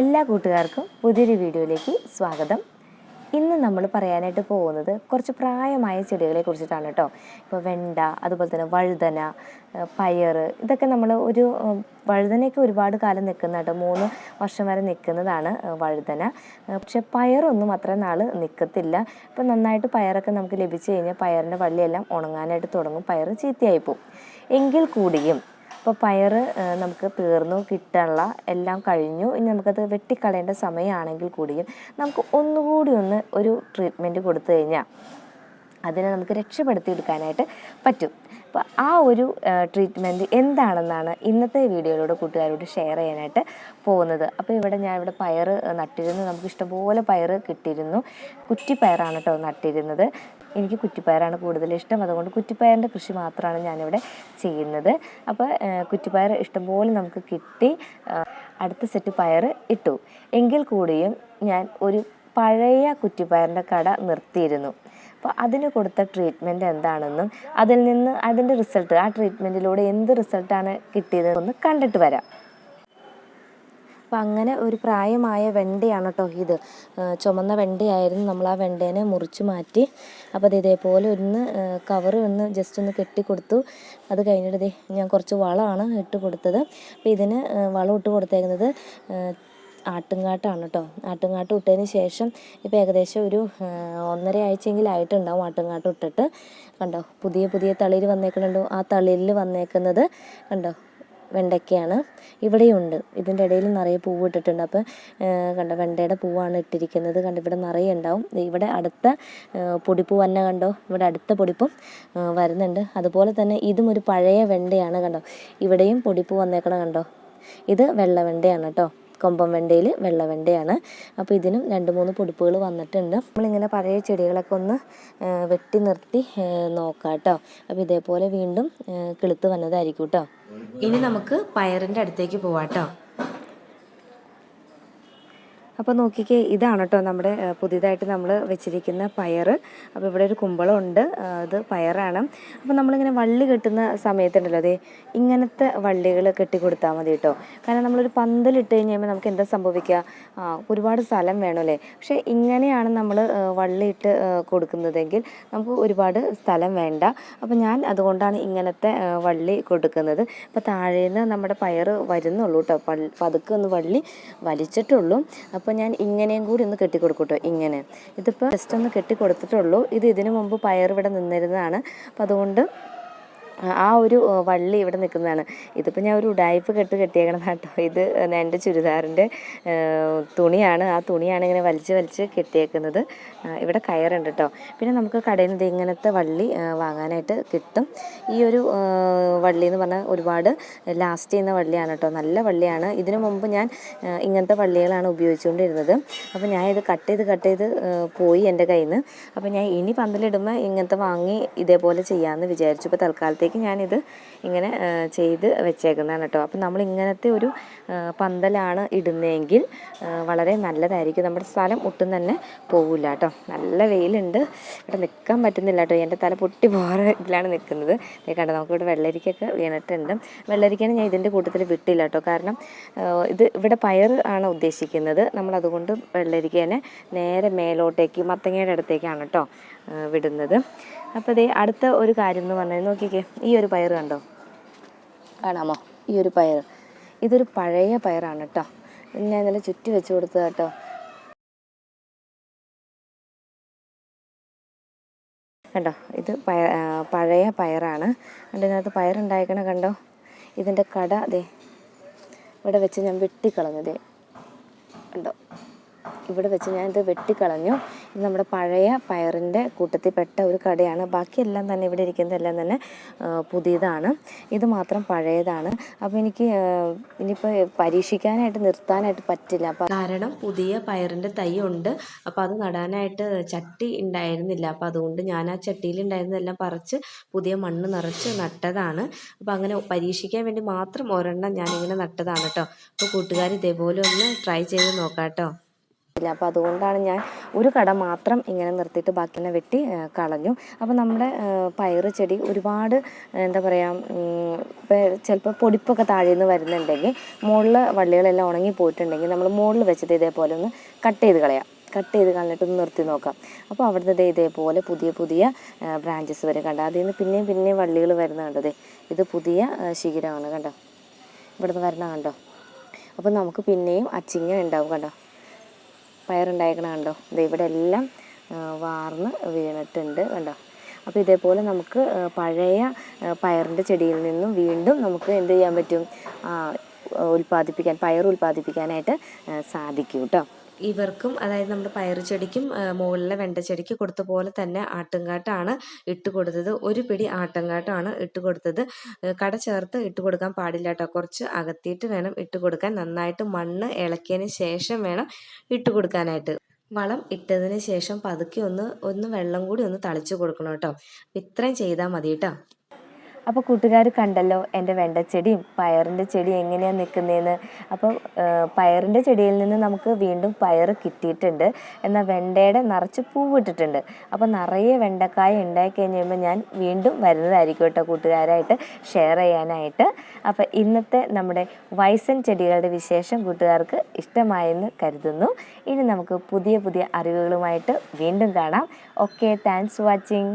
എല്ലാ കൂട്ടുകാർക്കും പുതിയൊരു വീഡിയോയിലേക്ക് സ്വാഗതം. ഇന്ന് നമ്മൾ പറയാനായിട്ട് പോകുന്നത് കുറച്ച് പ്രായമായ ചെടികളെ കുറിച്ചിട്ടാണ് കേട്ടോ. ഇപ്പോൾ വെണ്ട അതുപോലെ തന്നെ വഴുതന പയർ ഇതൊക്കെ നമ്മൾ ഒരു വഴുതനയൊക്കെ ഒരുപാട് കാലം നിൽക്കുന്ന കേട്ടോ മൂന്ന് വർഷം വരെ നിൽക്കുന്നതാണ് വഴുതന. പക്ഷേ പയറൊന്നും അത്ര നാൾ നിൽക്കത്തില്ല. ഇപ്പം നന്നായിട്ട് പയറൊക്കെ നമുക്ക് ലഭിച്ചു കഴിഞ്ഞാൽ പയറിന്റെ വള്ളിയെല്ലാം ഉണങ്ങാനായിട്ട് തുടങ്ങും പയർ ചീത്തയായി പോകും എങ്കിൽ കൂടിയും അപ്പോൾ പയർ നമുക്ക് തീർന്നു കിട്ടാനുള്ള എല്ലാം കഴിഞ്ഞു. ഇനി നമുക്കത് വെട്ടിക്കളയേണ്ട സമയമാണെങ്കിൽ കൂടിയും നമുക്ക് ഒന്നുകൂടി ഒന്ന് ഒരു ട്രീറ്റ്മെന്റ് കൊടുത്തു കഴിഞ്ഞാൽ അതിനെ നമുക്ക് രക്ഷപ്പെടുത്തി രക്ഷപ്പെടുത്തിയെടുക്കാനായിട്ട് പറ്റും. അപ്പോൾ ആ ഒരു ട്രീറ്റ്മെന്റ് എന്താണെന്നാണ് ഇന്നത്തെ വീഡിയോയിലൂടെ കൂട്ടുകാരോട് ഷെയർ ചെയ്യാനായിട്ട് പോകുന്നത്. അപ്പോൾ ഇവിടെ ഞാൻ ഇവിടെ പയർ നട്ടിരുന്നു. നമുക്ക് ഇഷ്ടംപോലെ പയർ കിട്ടിയിരുന്നു. കുറ്റിപ്പയറാണ് കേട്ടോ നട്ടിരുന്നത്. എനിക്ക് കുറ്റിപ്പയറാണ് കൂടുതൽ ഇഷ്ടം. അതുകൊണ്ട് കുറ്റിപ്പയറിന്റെ കൃഷി മാത്രമാണ് ഞാനിവിടെ ചെയ്യുന്നത്. അപ്പോൾ കുറ്റിപ്പയർ ഇഷ്ടംപോലെ നമുക്ക് കിട്ടി. അടുത്ത സെറ്റ് പയർ ഇട്ടു. എങ്കിൽ കൂടിയും ഞാൻ ഒരു പഴയ കുറ്റിപ്പയറിന്റെ കട നിർത്തിയിരുന്നു. അപ്പോൾ അതിന് കൊടുത്ത ട്രീറ്റ്മെന്റ് എന്താണെന്നും അതിൽ നിന്ന് അതിന്റെ റിസൾട്ട് ആ ട്രീറ്റ്മെന്റിലൂടെ എന്ത് റിസൾട്ടാണ് കിട്ടിയതെന്ന് കണ്ടിട്ട് വരാം. അപ്പം അങ്ങനെ ഒരു പ്രായമായ വെണ്ടയാണ് കേട്ടോ ഇത്. ചുമന്ന വെണ്ടയായിരുന്നു നമ്മൾ ആ വെണ്ടേനെ മുറിച്ച് മാറ്റി. അപ്പോൾ അത് ഇതേപോലെ ഒന്ന് കവർ ഒന്ന് ജസ്റ്റ് ഒന്ന് കെട്ടി കൊടുത്തു. അത് കഴിഞ്ഞിട്ട് ഞാൻ കുറച്ച് വളമാണ് ഇട്ട് കൊടുത്തത്. അപ്പോൾ ഇതിന് വളം ഇട്ട് കൊടുത്തേക്കുന്നത് ആട്ടുംകാട്ടാണ് കേട്ടോ ആട്ടുംകാട്ട് ഇട്ടതിന് ശേഷം ഇപ്പോൾ ഏകദേശം ഒരു ഒന്നര ആഴ്ചയെങ്കിലും ആഴ്ചയെങ്കിലായിട്ടുണ്ടാവും ആട്ടുംകാട്ട് ഇട്ടിട്ട്. കണ്ടോ? പുതിയ പുതിയ തളിര് വന്നേക്കുന്നുണ്ടോ. ആ തളിരിൽ വന്നേക്കുന്നത് കണ്ടോ? വെണ്ടയ്ക്കയാണ്. ഇവിടെയുണ്ട്. ഇതിന്റെ ഇടയിൽ നിറയെ പൂവ് ഇട്ടിട്ടുണ്ട്. അപ്പോൾ കണ്ടോ? വെണ്ടയുടെ പൂവാണ് ഇട്ടിരിക്കുന്നത്. കണ്ടോ? ഇവിടെ നിറയെ ഉണ്ടാവും. ഇവിടെ അടുത്ത പൊടിപ്പൂ വന്ന കണ്ടോ? ഇവിടെ അടുത്ത പൊടിപ്പും വരുന്നുണ്ട്. അതുപോലെ തന്നെ ഇതും ഒരു പഴയ വെണ്ടയാണ് കണ്ടോ? ഇവിടെയും പൊടിപ്പൂ വന്നേക്കണം കണ്ടോ? ഇത് വെള്ളവെണ്ടയാണ് കേട്ടോ കൊമ്പൻ വെണ്ടയിൽ വെള്ള വെണ്ടയാണ് അപ്പോൾ ഇതിനും രണ്ട് മൂന്ന് പൊടിപ്പുകൾ വന്നിട്ടുണ്ട്. നമ്മളിങ്ങനെ പഴയ ചെടികളൊക്കെ ഒന്ന് വെട്ടി നിർത്തി നോക്കാം കേട്ടോ. അപ്പോൾ ഇതേപോലെ വീണ്ടും കിളുത്ത് വന്നതായിരിക്കും കേട്ടോ. ഇനി നമുക്ക് പയറിന്റെ അടുത്തേക്ക് പോവാട്ടോ അപ്പോൾ നോക്കിക്കേ ഇതാണ് കേട്ടോ നമ്മുടെ പുതിയതായിട്ട് നമ്മൾ വെച്ചിരിക്കുന്ന പയർ അപ്പോൾ ഇവിടെ ഒരു കുമ്പളം ഉണ്ട് അത് പയറാണ്. അപ്പോൾ നമ്മളിങ്ങനെ വള്ളി കെട്ടുന്ന സമയത്തുണ്ടല്ലോ അതെ ഇങ്ങനത്തെ വള്ളികൾ കെട്ടിക്കൊടുത്താൽ മതി കേട്ടോ കാരണം നമ്മളൊരു പന്തലിട്ട് കഴിഞ്ഞ് കഴിയുമ്പോൾ നമുക്ക് എന്താ സംഭവിക്കുക ഒരുപാട് സ്ഥലം വേണമല്ലേ പക്ഷേ ഇങ്ങനെയാണ് നമ്മൾ വള്ളിയിട്ട് കൊടുക്കുന്നതെങ്കിൽ നമുക്ക് ഒരുപാട് സ്ഥലം വേണ്ട. അപ്പോൾ ഞാൻ അതുകൊണ്ടാണ് ഇങ്ങനത്തെ വള്ളി കൊടുക്കുന്നത്. അപ്പോൾ താഴേന്ന് നമ്മുടെ പയർ വരുന്നുള്ളൂ കേട്ടോ പതുക്കെ ഒന്ന് വള്ളി വലിച്ചിട്ടുള്ളൂ. അപ്പോൾ ഞാൻ ഇങ്ങനെയും കൂടി ഒന്ന് കെട്ടി കൊടുക്കും കേട്ടോ ഇങ്ങനെ. ഇതിപ്പോൾ ജസ്റ്റ് ഒന്ന് കെട്ടി കൊടുത്തിട്ടുള്ളൂ ഇത് ഇതിനു മുമ്പ് പയർ ഇവിടെ നിന്നിരുന്നതാണ്. അപ്പോൾ അതുകൊണ്ട് ആ ഒരു വള്ളി ഇവിടെ നിൽക്കുന്നതാണ്. ഇതിപ്പോൾ ഞാൻ ഒരു ഉടായ്പ് കെട്ട് കെട്ടിയേക്കണം കേട്ടോ ഇത് എന്റെ ചുരിദാറിന്റെ തുണിയാണ്. ആ തുണിയാണ് ഇങ്ങനെ വലിച്ച് വലിച്ച് കെട്ടിയേക്കുന്നത്. ഇവിടെ കയറുണ്ട് കേട്ടോ പിന്നെ നമുക്ക് കടയിൽ നിന്ന് ഇങ്ങനത്തെ വള്ളി വാങ്ങാനായിട്ട് കിട്ടും. ഈ ഒരു വള്ളി എന്ന് പറഞ്ഞാൽ ഒരുപാട് ലാസ്റ്റ് ചെയ്യുന്ന വള്ളിയാണ് കേട്ടോ നല്ല വള്ളിയാണ്. ഇതിനു മുമ്പ് ഞാൻ ഇങ്ങനത്തെ വള്ളികളാണ് ഉപയോഗിച്ചുകൊണ്ടിരുന്നത്. അപ്പോൾ ഞാൻ ഇത് കട്ട് ചെയ്ത് കട്ട് ചെയ്ത് പോയി എന്റെ കയ്യിൽ നിന്ന് അപ്പോൾ ഞാൻ ഇനി പന്തലിടുമ്പോൾ ഇങ്ങനത്തെ വാങ്ങി ഇതേപോലെ ചെയ്യാമെന്ന് വിചാരിച്ചു. ഇപ്പോൾ തൽക്കാലത്തേക്ക് ഞാനിത് ഇങ്ങനെ ചെയ്ത് വെച്ചേക്കുന്നതാണ് കേട്ടോ. അപ്പം നമ്മൾ ഇങ്ങനത്തെ ഒരു പന്തലാണ് ഇടുന്നതെങ്കിൽ വളരെ നല്ലതായിരിക്കും. നമ്മുടെ സ്ഥലം ഒട്ടും തന്നെ പോകില്ല കേട്ടോ. നല്ല വെയിലുണ്ട്. ഇവിടെ നിൽക്കാൻ പറ്റുന്നില്ല കേട്ടോ. എന്റെ തല പൊട്ടി പോകാറ് ഇതിലാണ് നിൽക്കുന്നത്. കണ്ടോ നമുക്കിവിടെ വെള്ളരിക്കൊക്കെ വീണിട്ടുണ്ട്. വെള്ളരിക്കാണ് ഞാൻ ഇതിന്റെ കൂട്ടത്തിൽ വിട്ടില്ല കേട്ടോ. കാരണം ഇത് ഇവിടെ പയർ ആണ് ഉദ്ദേശിക്കുന്നത്. നമ്മൾ അതുകൊണ്ട് വെള്ളരിക്കേനെ നേരെ മേലോട്ടേക്ക് മത്തങ്ങയുടെ അടുത്തേക്കാണ് കേട്ടോ വിടുന്നത്. അപ്പോൾ ദേ അടുത്ത ഒരു കാര്യം എന്ന് പറഞ്ഞാൽ നോക്കിക്കേ ഈ ഒരു പയർ കണ്ടോ? കാണാമോ? ഈ ഒരു പയർ ഇതൊരു പഴയ പയറാണ് കേട്ടോ ഞാൻ ഇന്നലെ ചുറ്റി വെച്ച് കൊടുത്തത് കേട്ടോ കണ്ടോ? ഇത് പയ പഴയ പയറാണ്. കണ്ടോ ഇതിനകത്ത് പയറുണ്ടായിക്കണ കണ്ടോ? ഇതിന്റെ കട അതെ ഇവിടെ വെച്ച് ഞാൻ വെട്ടിക്കളഞ്ഞതേ കണ്ടോ? ഇവിടെ വെച്ച് ഞാനിത് വെട്ടിക്കളഞ്ഞു. ഇത് നമ്മുടെ പഴയ പയറിന്റെ കൂട്ടത്തിൽ പെട്ട ഒരു കടയാണ്. ബാക്കിയെല്ലാം തന്നെ ഇവിടെ ഇരിക്കുന്നതെല്ലാം തന്നെ പുതിയതാണ്. ഇത് മാത്രം പഴയതാണ്. അപ്പോൾ എനിക്ക് ഇനിയിപ്പോൾ പരീക്ഷിക്കാനായിട്ട് നിർത്താനായിട്ട് പറ്റില്ല. അപ്പം കാരണം പുതിയ പയറിന്റെ തൈ ഉണ്ട്. അപ്പോൾ അത് നടാനായിട്ട് ചട്ടി ഉണ്ടായിരുന്നില്ല. അപ്പോൾ അതുകൊണ്ട് ഞാൻ ആ ചട്ടിയിൽ ഉണ്ടായിരുന്നതെല്ലാം പറിച്ച് പുതിയ മണ്ണ് നിറച്ച് നട്ടതാണ്. അപ്പോൾ അങ്ങനെ പരീക്ഷിക്കാൻ വേണ്ടി മാത്രം ഒരെണ്ണം ഞാനിങ്ങനെ നട്ടതാണ് കേട്ടോ. അപ്പോൾ കൂട്ടുകാർ ഇതേപോലെ ഒന്ന് ട്രൈ ചെയ്ത് നോക്കാം കേട്ടോ പറ്റില്ല. അപ്പോൾ അതുകൊണ്ടാണ് ഞാൻ ഒരു കട മാത്രം ഇങ്ങനെ നിർത്തിയിട്ട് ബാക്കിനെ വെട്ടി കളഞ്ഞു. അപ്പോൾ നമ്മുടെ പയർ ചെടി ഒരുപാട് എന്താ പറയുക ചിലപ്പോൾ പൊടിപ്പൊക്കെ താഴെ നിന്ന് വരുന്നുണ്ടെങ്കിൽ മുകളിൽ വള്ളികളെല്ലാം ഉണങ്ങി പോയിട്ടുണ്ടെങ്കിൽ നമ്മൾ മുകളിൽ വെച്ചത് ഇതേപോലെ ഒന്ന് കട്ട് ചെയ്ത് കളയാം. കട്ട് ചെയ്ത് കളഞ്ഞിട്ട് ഒന്ന് നിർത്തി നോക്കാം. അപ്പോൾ അവിടുത്തെ ഇതേപോലെ പുതിയ പുതിയ ബ്രാഞ്ചസ് വരും കണ്ടോ. അതിൽ നിന്ന് പിന്നെയും പിന്നെയും വള്ളികൾ വരുന്ന കണ്ടോ ദേ. ഇത് പുതിയ ശിഖരമാണ് കണ്ടോ? ഇവിടുന്ന് വരണ കണ്ടോ? അപ്പോൾ നമുക്ക് പിന്നെയും അച്ചിങ്ങ ഉണ്ടാവും കണ്ടോ? പയറുണ്ടായിരിക്കണ കണ്ടോ? ദേ ഇവിടെ എല്ലാം വാർന്ന് വീണിട്ടുണ്ട് കണ്ടോ? അപ്പോൾ ഇതേപോലെ നമുക്ക് പഴയ പയറിന്റെ ചെടിയിൽ നിന്നും വീണ്ടും നമുക്ക് എന്ത് ചെയ്യാൻ പറ്റും? ഉൽപ്പാദിപ്പിക്കാൻ പയർ ഉൽപ്പാദിപ്പിക്കാനായിട്ട് സാധിക്കും കേട്ടോ. ഇവർക്കും അതായത് നമ്മുടെ പയറ് ചെടിക്കും മുകളിലെ വെണ്ടച്ചെടിക്ക് കൊടുത്ത പോലെ തന്നെ ആട്ടുംകാട്ടാണ് ഇട്ട് കൊടുത്തത്. ഒരു പിടി ആട്ടുംകാട്ടാണ് ഇട്ട് കൊടുത്തത്. കട ചേർത്ത് ഇട്ട് കൊടുക്കാൻ പാടില്ല കേട്ടോ കുറച്ച് അകത്തിയിട്ട് വേണം ഇട്ട് കൊടുക്കാൻ. നന്നായിട്ട് മണ്ണ് ഇളക്കിയതിന് ശേഷം വേണം ഇട്ട് കൊടുക്കാനായിട്ട്. വളം ഇട്ടതിന് ശേഷം പതുക്കെ ഒന്ന് ഒന്ന് വെള്ളം കൂടി ഒന്ന് തളിച്ചു കൊടുക്കണം കേട്ടോ. ഇത്രയും ചെയ്താൽ മതി കേട്ടോ. അപ്പോൾ കൂട്ടുകാർ കണ്ടല്ലോ എന്റെ വെണ്ടച്ചെടിയും പയറിന്റെ ചെടി എങ്ങനെയാണ് നിൽക്കുന്നതെന്ന് അപ്പോൾ പയറിന്റെ ചെടിയിൽ നിന്ന് നമുക്ക് വീണ്ടും പയർ കിട്ടിയിട്ടുണ്ട്. എന്നാൽ വെണ്ടയുടെ നിറച്ച് പൂവിട്ടിട്ടുണ്ട്. അപ്പോൾ നിറയെ വെണ്ടക്കായ ഉണ്ടായി കഴിഞ്ഞ് കഴിയുമ്പോൾ ഞാൻ വീണ്ടും വരുന്നതായിരിക്കും കേട്ടോ കൂട്ടുകാരായിട്ട് ഷെയർ ചെയ്യാനായിട്ട്. അപ്പോൾ ഇന്നത്തെ നമ്മുടെ വൈസൻ ചെടികളുടെ വിശേഷം കൂട്ടുകാർക്ക് ഇഷ്ടമായെന്ന് കരുതുന്നു. ഇനി നമുക്ക് പുതിയ പുതിയ അറിവുകളുമായിട്ട് വീണ്ടും കാണാം. Okay thanks watching